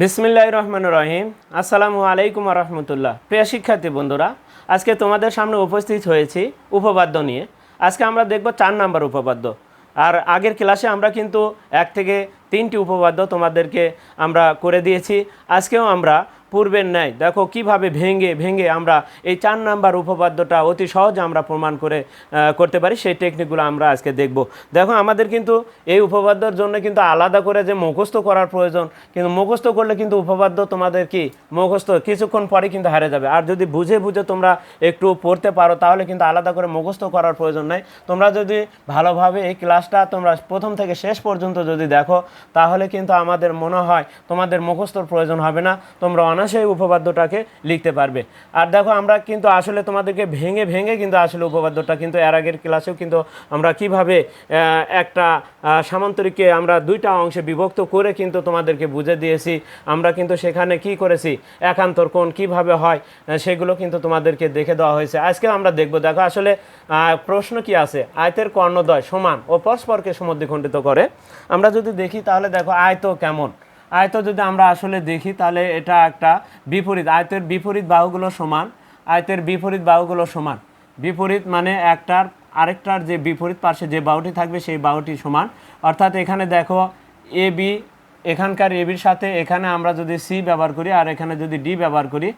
বিসমিল্লাহ রহমান রহিম আসসালামু আলাইকুম রহমতুল্লাহ। প্রিয় শিক্ষার্থী বন্ধুরা, আজকে তোমাদের সামনে উপস্থিত হয়েছি উপপাদ্য নিয়ে। আজকে আমরা দেখব চার নাম্বার উপপাদ্য। আর আগের ক্লাসে আমরা কিন্তু এক থেকে তিনটি উপপাদ্য তোমাদেরকে আমরা করে দিয়েছি। আজকেও আমরা পূর্বের ন্যায়। দেখো কীভাবে ভেঙে ভেঙে আমরা এই চার নাম্বার উপপাদ্যটা অতি সহজে আমরা প্রমাণ করে করতে পারি। সেই টেকনিকগুলো আমরা আজকে দেখব। দেখো আমাদের কিন্তু এই উপপাদ্যর জন্য কিন্তু আলাদা করে যে মুখস্থ করার প্রয়োজন, কিন্তু মুখস্থ করলে কিন্তু উপপাদ্য তোমাদের কি? মুখস্থ কিছুক্ষণ পরে কিন্তু হারে যাবে। আর যদি বুঝে বুঝে তোমরা একটু পড়তে পারো, তাহলে কিন্তু আলাদা করে মুখস্থ করার প্রয়োজন নাই। তোমরা যদি ভালোভাবে এই ক্লাসটা তোমরা প্রথম থেকে শেষ পর্যন্ত যদি দেখো, তাহলে কিন্তু আমাদের মনে হয় তোমাদের মুখস্থর প্রয়োজন হবে না। তোমরা অনায়াসেই উপপাদ্যটাকে লিখতে পারবে। আর দেখো, আমরা কিন্তু আসলে তোমাদেরকে ভেঙে ভেঙে কিন্তু আসলে উপপাদ্যটা কিন্তু এর আগের ক্লাসেও কিন্তু আমরা কীভাবে একটা সামান্তরিককে আমরা দুইটা অংশে বিভক্ত করে কিন্তু তোমাদেরকে বুঝে দিয়েছি। আমরা কিন্তু সেখানে কি করেছি? একান্তর কোণ কীভাবে হয় সেগুলো কিন্তু তোমাদেরকে দেখে দেওয়া হয়েছে। আজকে আমরা দেখব, দেখো আসলে প্রশ্ন কি আছে? আয়তের কর্ণদ্বয় সমান ও পরস্পরকে সমদ্বিখণ্ডিত করে। আমরা যদি দেখি তাহলে দেখো, আয়ত কেমন? আয়ত যদি আমরা আসলে দেখি, তাহলে এটা একটা বিপরীত। আয়তের বিপরীত বাহুগুলো সমান, আয়তের বিপরীত বাহুগুলো সমান। বিপরীত মানে একটার, আরেকটার যে বিপরীত পাশে যে বাহুটি থাকবে, সেই বাহুটি সমান। অর্থাৎ এখানে দেখো, এ, বি, এখানকার এবির সাথে এখানে আমরা যদি সি ব্যবহার করি আর এখানে যদি ডি ব্যবহার করি,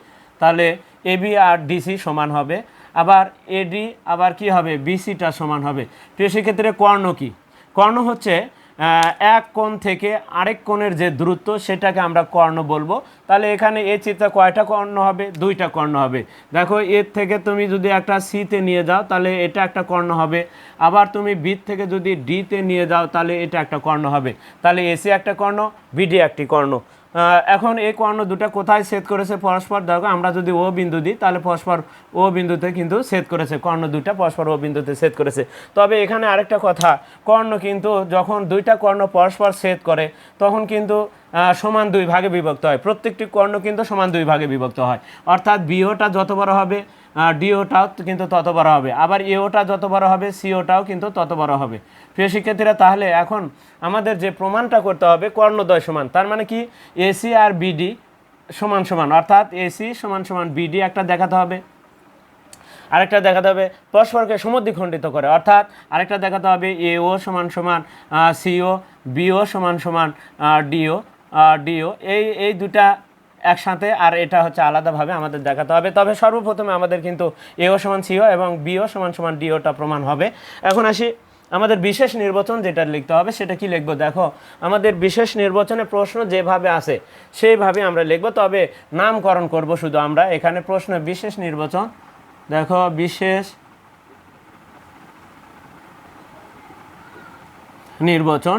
তাহলে এবি আর ডিসি সমান হবে। আবার এডি আবার কি হবে? বিসিটা সমান হবে। প্রিয় সেক্ষেত্রে কর্ণ কি? কর্ণ হচ্ছে এক কোণ থেকে আরেক কোণের যে দূরত্ব সেটাকে আমরা কর্ণ বলব। তাহলে এখানে এ চিত্রে কয়টা কর্ণ হবে? দুইটা কর্ণ হবে। দেখো, এর থেকে তুমি যদি একটা সিতে নিয়ে যাও, তাহলে এটা একটা কর্ণ হবে। আবার তুমি বি থেকে যদি ডিতে নিয়ে যাও, তাহলে এটা একটা কর্ণ হবে। তাহলে এসি একটা কর্ণ বিডি একটি কর্ণ। এখন এই কর্ণ দুটা কোথায় ছেদ করেছে পরস্পর দেখো, আমরা যদি ও বিন্দু দিই, তাহলে পরস্পর ও বিন্দুতে কিন্তু ছেদ করেছে। কর্ণ দুটা পরস্পর ও বিন্দুতে ছেদ করেছে। তবে এখানে আরেকটা কথা কর্ণ কিন্তু যখন দুইটা কর্ণ পরস্পর ছেদ করে, তখন কিন্তু সমান দুই ভাগে বিভক্ত হয়। প্রত্যেকটি কর্ণ কিন্তু সমান দুই ভাগে বিভক্ত হয়। অর্থাৎ বিহটা যত বড় হবে ডিওটাও কিন্তু তত বড় হবে। আবার এওটা যত বড় হবে সিওটাও কিন্তু তত বড় হবে। প্রিয় শিক্ষার্থীরা, তাহলে এখন আমাদের যে প্রমাণটা করতে হবে, কর্ণদ্বয় সমান, তার মানে কি? এসি আর বিডি সমান সমান, অর্থাৎ এসি সমান সমান বিডি একটা দেখাতে হবে। আরেকটা দেখাতে হবে, পরস্পরকে সমদ্বিখণ্ডিত করে, অর্থাৎ আরেকটা দেখাতে হবে এও সমান সমান সিও বিও সমান সমান ডিও ডিও এই এই দুটা একসাথে, আর এটা হচ্ছে আলাদাভাবে আমাদের দেখাতে হবে। তবে সর্বপ্রথমে আমাদের কিন্তু এও সমান সিও এবং বিও সমান সমান ডিওটা প্রমাণ হবে। এখন আসি আমাদের বিশেষ নির্বাচন যেটা লিখতে হবে, সেটা কি লিখব? দেখো, আমাদের বিশেষ নির্বাচনে প্রশ্ন যেভাবে আছে সেইভাবে আমরা লিখব। তবে নামকরণ করব শুধু আমরা। এখানে প্রশ্ন বিশেষ নির্বাচন। দেখো, বিশেষ নির্বাচন।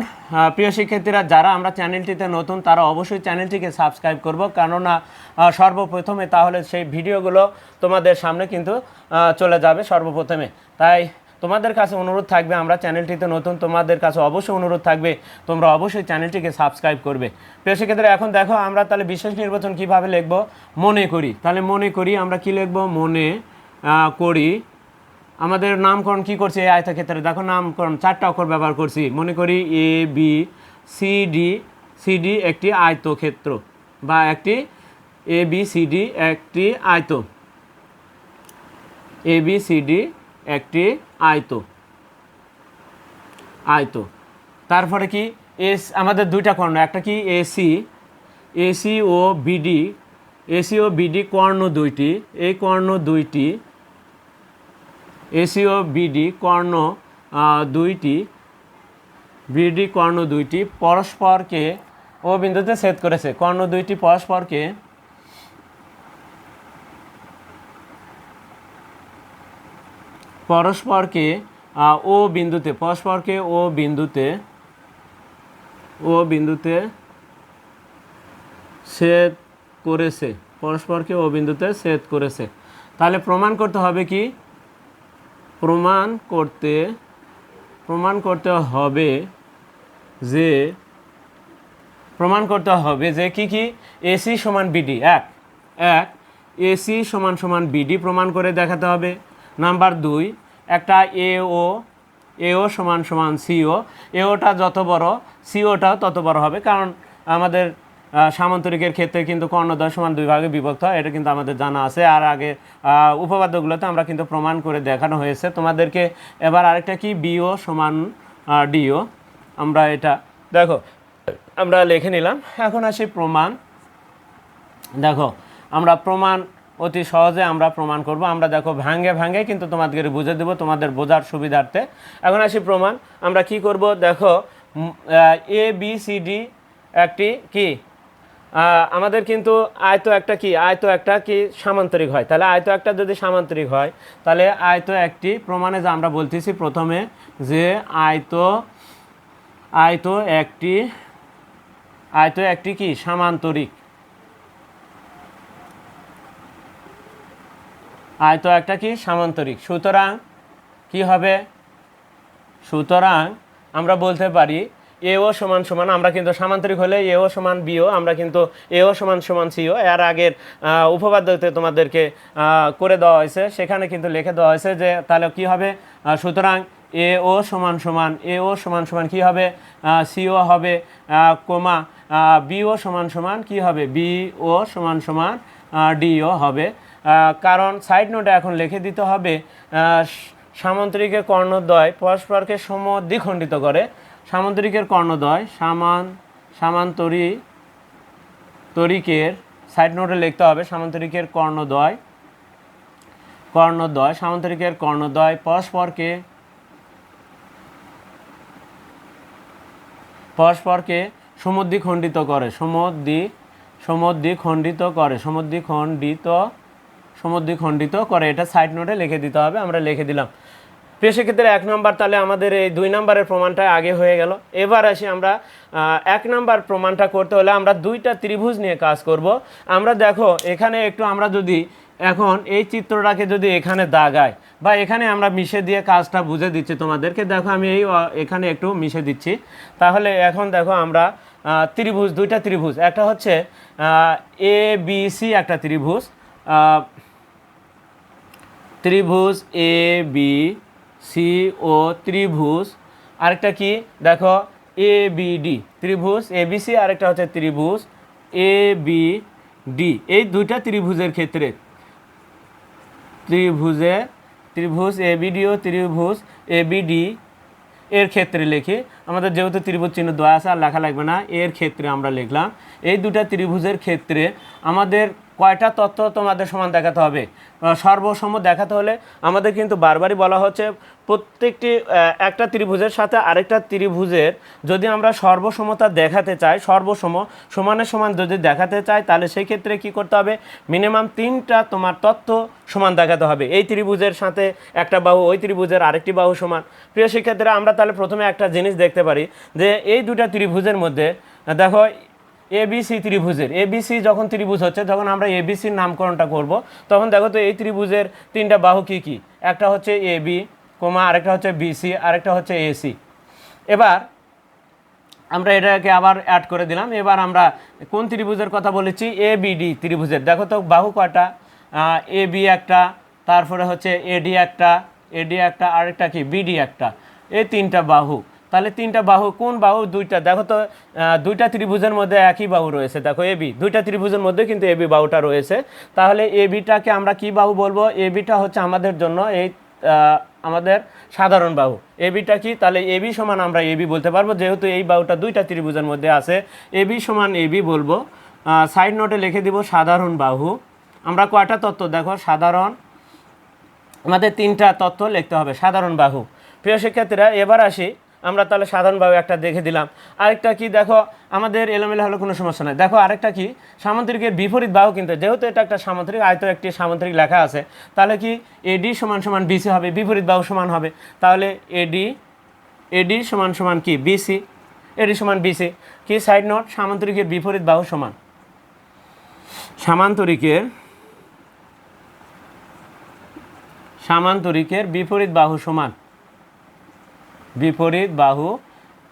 প্রিয় শিক্ষার্থীরা, যারা আমরা চ্যানেলটিতে নতুন, তারা অবশ্যই চ্যানেলটিকে সাবস্ক্রাইব করব। কেননা সর্বপ্রথমে তাহলে সেই ভিডিওগুলো তোমাদের সামনে কিন্তু চলে যাবে সর্বপ্রথমে। তাই তোমাদের কাছে অনুরোধ থাকবে, আমরা চ্যানেলটিতে নতুন, তোমাদের কাছে অবশ্যই অনুরোধ থাকবে, তোমরা অবশ্যই চ্যানেলটিকে সাবস্ক্রাইব করবে। প্রিয় শিক্ষার্থীরা, এখন দেখো, আমরা তাহলে বিশেষ নির্বাচন কীভাবে লিখব? মনে করি। তাহলে মনে করি, আমরা কি লিখব? মনে করি আমাদের নামকরণ কি করছি এই আয়তক্ষেত্রে? দেখো নামকরণ, চারটা অক্ষর ব্যবহার করছি। মনে করি A B C D C D একটি আয়তক্ষেত্র বা একটি এ বি সি ডি একটি আয়ত। এ বি সি ডি একটি আয়ত। আয়ত। তারপরে কি? এস আমাদের দুইটা কর্ণ, একটা কি? এসি এসি ও বিডি এসি ও বিডি কর্ণ দুইটি। এই কর্ণ দুইটি এসিও বিডি কর্ণ দুইটি, বিডি কর্ণ দুইটি পরস্পরকে, ও বিন্দুতে ছেদ করেছে, কর্ণ দুইটি পরস্পরকে পরস্পরকে ও বিন্দুতে, পরস্পরকে ও বিন্দুতে ও বিন্দুতে ছেদ করেছে, পরস্পরকে ও বিন্দুতে ছেদ করেছে। তাহলে প্রমাণ করতে হবে কি? প্রমাণ করতে প্রমাণ করতে হবে যে, প্রমাণ করতে হবে যে কি কি? এসি সমান বিডি, এক। এক, এসি সমান সমান বিডি প্রমাণ করে দেখাতে হবে। নাম্বার দুই, একটা এ ও এও সমান সমান সিও। এওটা যত বড় সিওটাও তত বড় হবে। কারণ আমাদের সামান্তরিকের ক্ষেত্রে কিন্তু কর্ণদ্বয় সমান দুই ভাগে বিভক্ত হয়, এটা কিন্তু আমাদের জানা আছে। আর আগে উপপাদ্যগুলোতে আমরা কিন্তু প্রমাণ করে দেখানো হয়েছে। তোমাদেরকে এবার আরেকটা কি? বিও সমান ডিও। আমরা এটা, দেখো, আমরা লিখে নিলাম। এখন আসি প্রমাণ। দেখো, আমরা প্রমাণ অতি সহজে আমরা প্রমাণ করব। আমরা দেখো ভাঙ্গে ভাঙ্গে কিন্তু তোমাদেরকে বুঝে দেবো তোমাদের বোঝার সুবিধার্থে। এখন আসি প্রমাণ। আমরা কি করব? দেখো এ বি সি ডি একটি কি? আমাদের কিন্তু আয়তো একটা কি? আয়তো একটা কি সামান্তরিক হয়। তাহলে আয়তো একটা যদি সামান্তরিক হয়, তাহলে আয়তো একটি প্রমাণে যে আমরা বলতেছি প্রথমে যে আয়তো আয়তো একটি আয়তো একটি কি? সামান্তরিক। আয়তো একটা কি? সামান্তরিক। সুতরাং কি হবে? সুতরাং আমরা বলতে পারি এও সমান সমান আমরা কিন্তু সামান্তরিক হলে এও সমান বিও আমরা কিন্তু এও সমান সমান সিও। এর আগের উপপাদ্যতে তোমাদেরকে করে দেওয়া হয়েছে। সেখানে কিন্তু লিখে দেওয়া হয়েছে যে তাহলে কি হবে? সুতরাং এ ও সমান সমান এ ও সমান সমান কি হবে? সিও হবে কোমা বিও সমান সমান কি হবে? বি ও সমান সমান ডিও হবে। কারণ সাইড নোটে এখন লিখে দিতে হবে আহ, সামান্তরিকের কর্ণদ্বয় পরস্পরকে সমদ্বিখণ্ডিত করে। সামান্তরিকের কর্ণদ্বয়, সামান, সামান্তরি, তরিকের সাইড নোটে লিখতে হবে, সামান্তরিকের কর্ণদ্বয় কর্ণদ্বয়, সামান্তরিকের কর্ণদ্বয়, পরস্পরকে পরস্পরকে সমুদ্রি খণ্ডিত করে, সমদ্বি খণ্ডিত করে, সমদ্বিখণ্ডিত সমদ্বিখণ্ডিত করে, এটা সাইড নোটে লিখে দিতে হবে, আমরা লিখে দিলাম। প্রিয় সেক্ষেত্রে এক নম্বর তাহলে আমাদের এই দুই নম্বরের প্রমাণটা আগে হয়ে গেল। এবার আসি আমরা এক নম্বর প্রমাণটা করতে হলে আমরা দুইটা ত্রিভুজ নিয়ে কাজ করব। আমরা দেখো, এখানে একটু আমরা যদি এখন এই চিত্রটাকে যদি এখানে দাগাই, বা এখানে আমরা মিশে দিয়ে কাজটা বুঝে দিচ্ছি তোমাদেরকে। দেখো, আমি এই এখানে একটু মিশে দিচ্ছি। তাহলে এখন দেখো আমরা ত্রিভুজ, দুইটা ত্রিভুজ। একটা হচ্ছে এ বি সি একটা ত্রিভুজ। ত্রিভুজ এ বি সি ও ত্রিভুজ। আরেকটা কি? দেখো এ বি ডি ত্রিভুজ এ বি সি আরেকটা হচ্ছে ত্রিভুজ এ বি ডি এই দুইটা ত্রিভুজের ক্ষেত্রে। ত্রিভুজে ত্রিভুজ এ বিডি ও ত্রিভুজ এ বিডি এর ক্ষেত্রে লিখি। আমাদের যেহেতু ত্রিভুজ চিহ্ন দেওয়া আছে আর লেখা লাগবে না, এর ক্ষেত্রে আমরা লিখলাম। এই দুটা ত্রিভুজের ক্ষেত্রে আমাদের কয়টা তথ্য তোমাদের সমান দেখাতে হবে? সর্বসম দেখাতে হলে আমাদের কিন্তু বারবারই বলা হচ্ছে প্রত্যেকটি একটা ত্রিভুজের সাথে আরেকটা ত্রিভুজের যদি আমরা সর্বসমতা দেখাতে চাই, সর্বসম সমানের সমান যদি দেখাতে চাই, তাহলে সেই ক্ষেত্রে কি করতে হবে? মিনিমাম তিনটা তোমার তথ্য সমান দেখাতে হবে। এই ত্রিভুজের সাথে একটা বাহু, ওই ত্রিভুজের আরেকটি বাহু সমান। প্রিয় শিক্ষার্থীরা আমরা তাহলে প্রথমে একটা জিনিস দেখতে পারি যে এই দুটা ত্রিভুজের মধ্যে, দেখো এবিসি ত্রিভুজের। এবিসি যখন ত্রিভুজ হচ্ছে, যখন আমরা এবিসির নামকরণটা করব, তখন দেখো তো এই ত্রিভুজের তিনটা বাহু কি কি? একটা হচ্ছে এ বি কোমা, আরেকটা হচ্ছে বিসি আরেকটা হচ্ছে এসি এবার আমরা এটাকে আবার অ্যাড করে দিলাম। এবার আমরা কোন ত্রিভুজের কথা বলেছি? এ বিডি ত্রিভুজের। দেখো তো বাহু কয়টা? এ বি একটা, তারপরে হচ্ছে এডি একটা এডি একটা, আরেকটা কি? বিডি একটা। এই তিনটা বাহু। তাহলে তিনটা বাহু, কোন বাহু? দুইটা। দেখো তো দুইটা ত্রিভুজের মধ্যে একই বাহু রয়েছে। দেখো এবি দুইটা ত্রিভুজের মধ্যে কিন্তু এবি বাহুটা রয়েছে। তাহলে এবিটাকে আমরা কি বাহু বলব? এবিটা হচ্ছে আমাদের জন্য এই আমাদের সাধারণ বাহু। এবিটা কি? তাহলে এবি সমান আমরা এবি বলতে পারব। যেহেতু এই বাহুটা দুইটা ত্রিভুজের মধ্যে আছে এবি সমান এবি বলব। সাইড নোটে লিখে দিব, সাধারণ বাহু। আমরা কয়টা তত্ত্ব? দেখো, সাধারণ, আমাদের তিনটা তত্ত্ব লিখতে হবে, সাধারণ বাহু। প্রিয় শিক্ষার্থীরা, এবার আসি আমরা তাহলে সাধারণ বাহু একটা দেখে দিলাম। আরেকটা কি, দেখো, আমাদের এলোমেলো হলে, কোনো সমস্যা নাই। দেখো, আরেকটা কি, সামান্তরিকের বিপরীত বাহু কিন্তু, যেহেতু এটা একটা সামান্তরিক, আয়তো একটি সামান্তরিক লেখা আছে, তাহলে কি এডি সমান সমান বিসি হবে, বিপরীত বাহু সমান হবে। তাহলে এডি এডি সমান সমান কি বিসি এডি সমান বিসি কি সাইড নোট সামান্তরিকের বিপরীত বাহু সমান। সামান্তরিকের সামান্তরিকের বিপরীত বাহু সমান। বিপরীত বাহু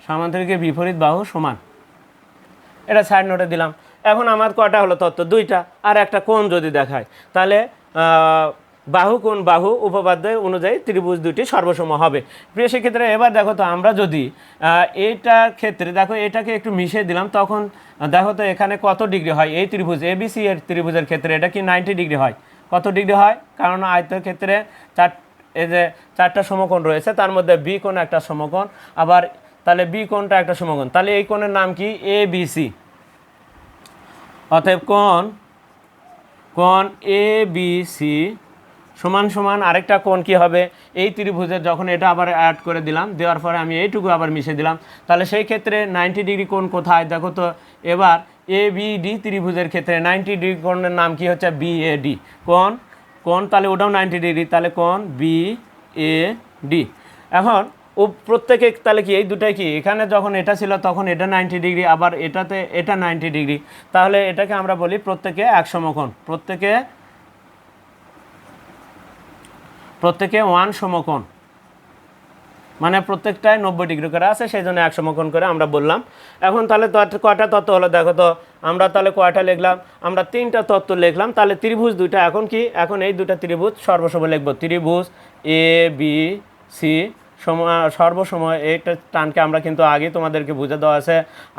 সামান্তরিকের বিপরীত বাহু সমান। এটা সাইড নোটে দিলাম। এখন আমার কটা হলো তত্ত্ব? দুইটা। আর একটা কোণ যদি দেখায়, তাহলে বাহু কোন বাহু উপপাদ্য অনুযায়ী ত্রিভুজ দুটি সর্বসম হবে। প্রিয় সেক্ষেত্রে এবার দেখো তো, আমরা যদি এইটার ক্ষেত্রে, দেখো এটাকে একটু মিশিয়ে দিলাম, তখন দেখো তো এখানে কত ডিগ্রি হয়? এই ত্রিভুজ এবিসি এর ত্রিভুজের ক্ষেত্রে এটা কি নাইনটি ডিগ্রি হয়? কত ডিগ্রি হয়? কারণ আয়তের ক্ষেত্রে চার এই যে চারটা সমকোণ রয়েছে, তার মধ্যে বি কোণ একটা সমকোণ, আবার তাহলে বি কোণটা একটা সমকোণ, তাহলে এই কোণের নাম কি? এ বি সি অতএব কোণ কোণ এ বি সি সমান সমান আরেকটা কোণ কি হবে? এই ত্রিভুজের যখন এটা আবার অ্যাড করে দিলাম, দেওয়ার পরে আমি এইটুকু আবার মিশে দিলাম, তাহলে সেই ক্ষেত্রে নাইনটি ডিগ্রি কোণ কোথায়? দেখো তো, এবার এ বি ডি ত্রিভুজের ক্ষেত্রে নাইনটি ডিগ্রি কোণের নাম কি হচ্ছে? বি এ ডি কোণ কোণ তাহলে ওটাও নাইনটি ডিগ্রি তাহলে কোন বি এ ডি এখন ও প্রত্যেকে তাহলে কি, এই দুটাই কি? এখানে যখন এটা ছিল তখন এটা নাইনটি ডিগ্রি আবার এটাতে এটা নাইনটি ডিগ্রি তাহলে এটাকে আমরা বলি প্রত্যেকে এক সমকোণ। প্রত্যেকে প্রত্যেকে ওয়ান সমকোণ। মানে প্রত্যেকটায় নব্বই ডিগ্রি করে আছে, সেই জন্য এক সমকোণ করে আমরা বললাম। এখন তাহলে কয়টা তত্ত্ব হলো? দেখো তো, আমরা তাহলে কয়টা লিখলাম? আমরা তিনটা তত্ত্ব লিখলাম, তাহলে ত্রিভুজ দুইটা। এখন কি? এখন এই দুটা ত্রিভুজ সর্বসময় লিখব। ত্রিভুজ এ বি সি সময় সর্বসময় এইটা টানকে আমরা কিন্তু আগে তোমাদেরকে বুঝে দেওয়া আছে,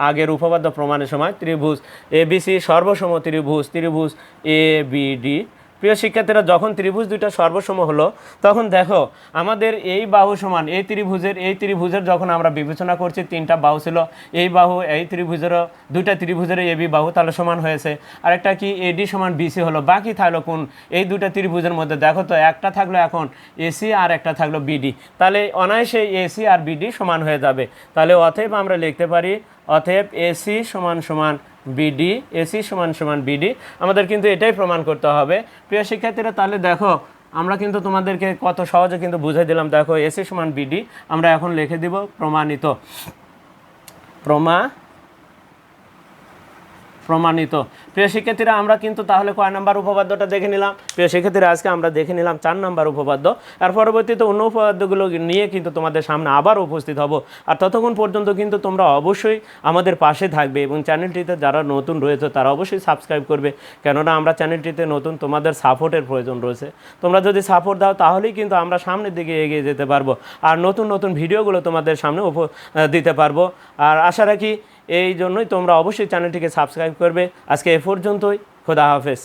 আগের উপপাদ্য প্রমাণের সময়। ত্রিভুজ এ বি সি সর্বসম ত্রিভুজ ত্রিভুজ এ বি ডি প্রিয় শিক্ষার্থীরা, যখন ত্রিভুজ দুইটা সর্বসম হলো, তখন দেখো, আমাদের এই বাহু সমান, এই ত্রিভুজের এই ত্রিভুজের যখন আমরা বিবেচনা করছি, তিনটা বাহু ছিল, এই বাহু, এই ত্রিভুজেরও, দুইটা ত্রিভুজের এবি বাহু তাহলে সমান হয়েছে। আরেকটা কি এডি সমান বিসি হলো, বাকি থাকল কোন? এই দুইটা ত্রিভুজের মধ্যে, দেখো তো, একটা থাকল এখন এসি আর একটা থাকল বিডি তাহলে অনায়াসে এসি আর বিডি সমান হয়ে যাবে। তাহলে অতএব আমরা লিখতে পারি অতএব এসি সমান সমান বিডি এসি সমান সমান বিডি আমাদের কিন্তু এটাই প্রমাণ করতে হবে। প্রিয় শিক্ষার্থীরা, তাহলে দেখো, আমরা কিন্তু তোমাদেরকে কত সহজে কিন্তু বুঝিয়ে দিলাম। দেখো এসি সমান বিডি আমরা এখন লিখে দিব প্রমাণিত। প্রমা প্রমাণিত। প্রিয় শিক্ষার্থীরা, আমরা কিন্তু তাহলে কয় নাম্বার উপপাদ্যটা দেখে নিলাম। প্রিয় শিক্ষার্থীরা, আজকে আমরা দেখে নিলাম চার নাম্বার উপপাদ্য। আর পরবর্তীতে অন্য উপপাদ্যগুলো নিয়ে কিন্তু তোমাদের সামনে আবার উপস্থিত হব। আর ততক্ষণ পর্যন্ত কিন্তু তোমরা অবশ্যই আমাদের পাশে থাকবে এবং চ্যানেলটিতে যারা নতুন রয়েছে, তারা অবশ্যই সাবস্ক্রাইব করবে। কেননা আমরা চ্যানেলটিতে নতুন, তোমাদের সাপোর্টের প্রয়োজন রয়েছে। তোমরা যদি সাপোর্ট দাও, তাহলেই কিন্তু আমরা সামনের দিকে এগিয়ে যেতে পারব। আর নতুন নতুন ভিডিওগুলো তোমাদের সামনে উপ দিতে পারব। আর আশা রাখি, এই জন্যই তোমরা অবশ্যই চ্যানেলটিকে সাবস্ক্রাইব করবে। আজকে পর্যন্তই খোদা হাফেজ।